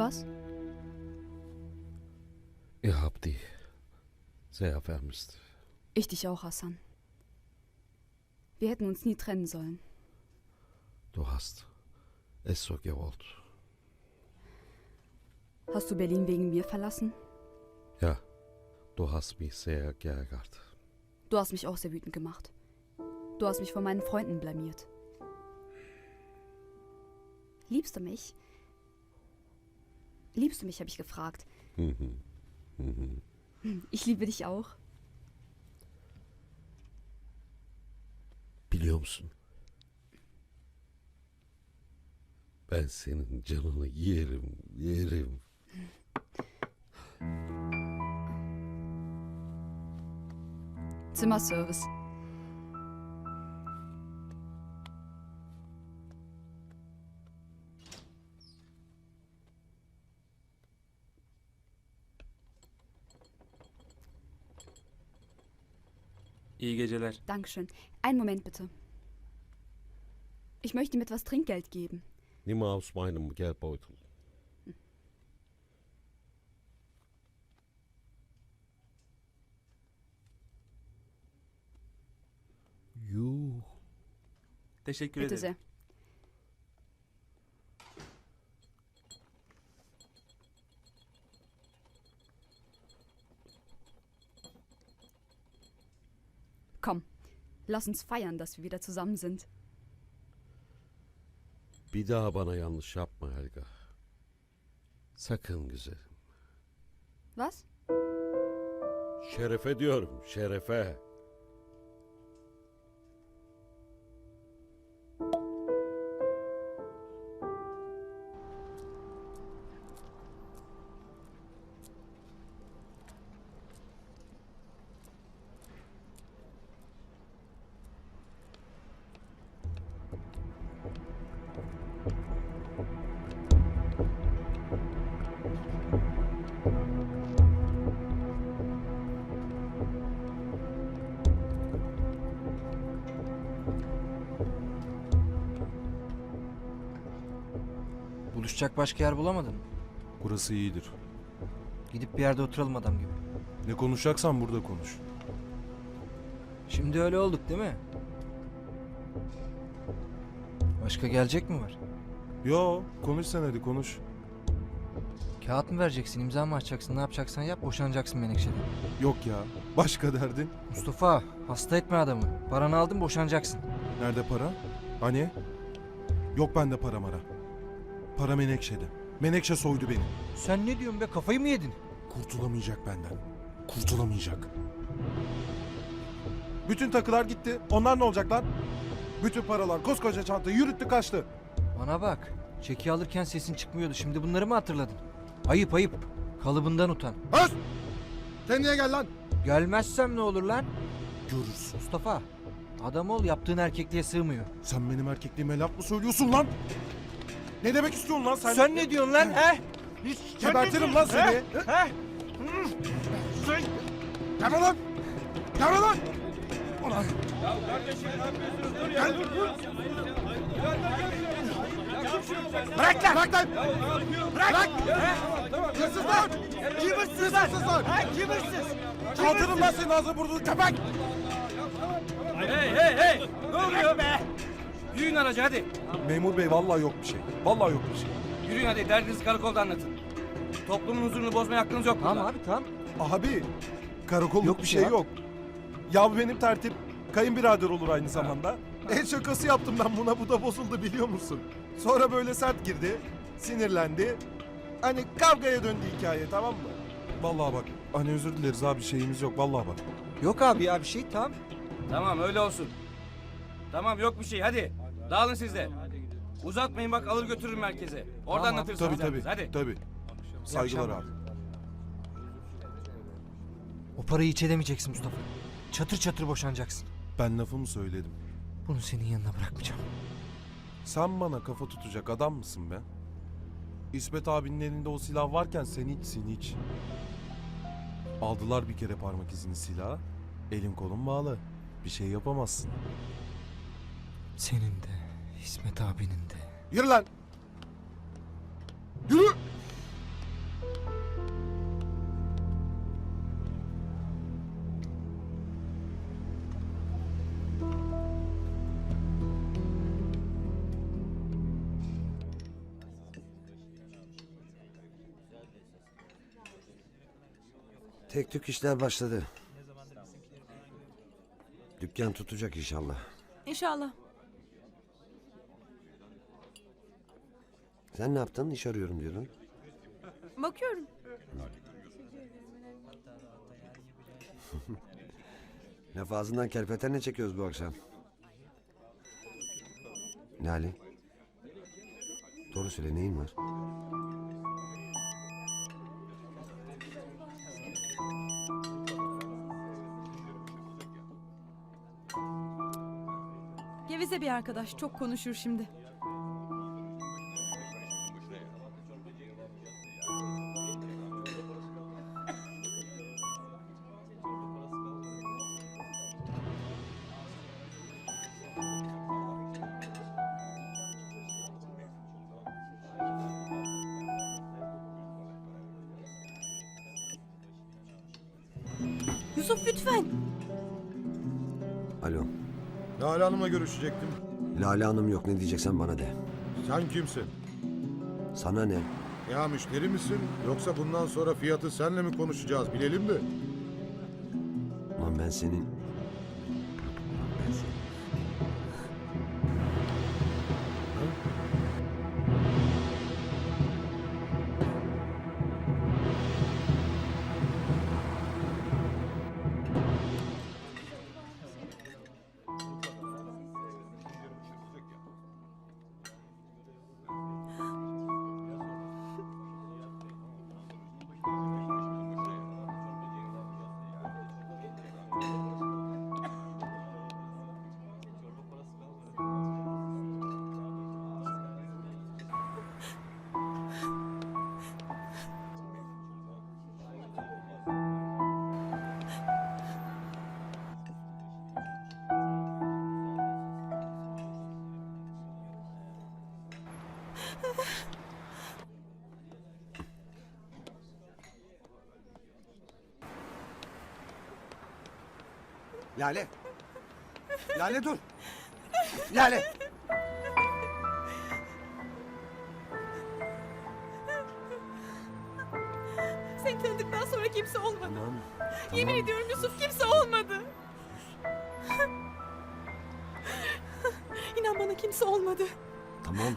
Was? Ihr habt die sehr vermisst. Ich dich auch, Hassan. Wir hätten uns nie trennen sollen. Du hast es so gewollt. Hast du Berlin wegen mir verlassen? Ja, du hast mich sehr geärgert. Du hast mich auch sehr wütend gemacht. Du hast mich vor meinen Freunden blamiert. Liebst du mich? Liebst du mich, habe ich gefragt. Mhm. Mhm. Ich liebe dich auch. Biliyor musun? Ben senin canını yerim, yerim. Zimmerservice. İyi geceler. Dankeschön. Einen Moment bitte. Ich möchte ihm etwas Trinkgeld geben. Nimm aus meinem Geldbeutel. Yuh. Teşekkür Bitte ederim. sehr. Komm, lass uns feiern, dass wir wieder zusammen sind. Bir daha bana yanlış yapma Helga. Sakın güzelim. Was? Şerefe diyorum, şerefe. Buluşacak başka yer bulamadın mı? Burası iyidir. Gidip bir yerde oturalım adam gibi. Ne konuşacaksan burada konuş. Şimdi öyle olduk değil mi? Başka gelecek mi var? Yo, konuş sen hadi konuş. Kağıt mı vereceksin, imza mı atacaksın, ne yapacaksan yap, boşanacaksın Menekşe'den. Yok ya. Başka derdin? Mustafa, hasta etme adamı. Paranı aldın, boşanacaksın. Nerede para? Hani? Yok bende para mara. Para Menekşe'de. Menekşe soydu beni. Sen ne diyorsun be, kafayı mı yedin? Kurtulamayacak benden. Kurtulamayacak. Bütün takılar gitti. Onlar ne olacak lan? Bütün paralar, koskoca çanta yürüttü kaçtı. Bana bak, çeki alırken sesin çıkmıyordu, şimdi bunları mı hatırladın? Ayıp ayıp, kalıbından utan. Öz! Kendine gel lan. Gelmezsem ne olur lan? Görürsün. Mustafa, adam ol, yaptığın erkekliğe sığmıyor. Sen benim erkekliğime laf mı söylüyorsun lan? Ne demek istiyorsun lan sen? Sen ne diyorsun lan, he? Gebertirim lan seni. He? Gel lan! Gel lan! Ulan! Gel! Bırak lan! Bırak lan! Bırak! Hırsız lan! Kim hırsız lan? Hırsız lan! Kim hırsız? Kaldırın lan senin ağzını burnunu köpek! Hey hey hey! Yürüyün aracı hadi. Memur bey vallahi yok bir şey. Vallahi yok bir şey. Yürüyün hadi derdinizi karakolda anlatın. Toplumun huzurunu bozmaya hakkınız yok Tamam burada. abi, tamam. Abi karakolluk Yok bir bir şey ya. yok. Ya bu benim tertip kayınbirader olur aynı zamanda. El şakası yaptım ben buna bu da bozuldu biliyor musun? Sonra böyle sert girdi. Sinirlendi. Hani kavgaya döndü hikaye tamam mı? Vallahi bak hani özür dileriz abi şeyimiz yok vallahi bak. Yok abi ya bir şey, tamam. Tamam öyle olsun. Tamam yok bir şey hadi. Dağılın siz de. Uzatmayın bak alır götürürüm merkeze. Orada Tamam. anlatırsınız. Tabii tabii Hadi. tabii. Saygılar akşamlar. abi. O parayı hiç edemeyeceksin Mustafa. Çatır çatır boşanacaksın. Ben lafımı söyledim. Bunu senin yanına bırakmayacağım. Sen bana kafa tutacak adam mısın be? İsmet abinin elinde o silah varken sen hiçsin hiç. Aldılar bir kere parmak izini silaha. Elin kolun bağlı. Bir şey yapamazsın. Senin de, İsmet abinin de. Yürü lan. Yürü. Tek tük işler başladı. Dükkan tutacak inşallah. İnşallah. Sen ne yaptın? İş arıyorum diyordun. Bakıyorum. Laf ağzından kerpeten ne çekiyoruz bu akşam? Lale. Doğru söyle neyin var? Gevize bir arkadaş. Çok konuşur şimdi. Yusuf lütfen. Alo. Lale Hanım'la görüşecektim. Lale Hanım yok ne diyeceksen bana de. Sen kimsin? Sana ne? Ya müşteri misin? Yoksa bundan sonra fiyatı senle mi konuşacağız bilelim de. Lan ben senin... Lale. Lale dur. Lale. Seni tanıdıktan sonra kimse olmadı. Tamam. Yemin tamam. ediyorum Yusuf kimse olmadı. İnan bana kimse olmadı. Tamam.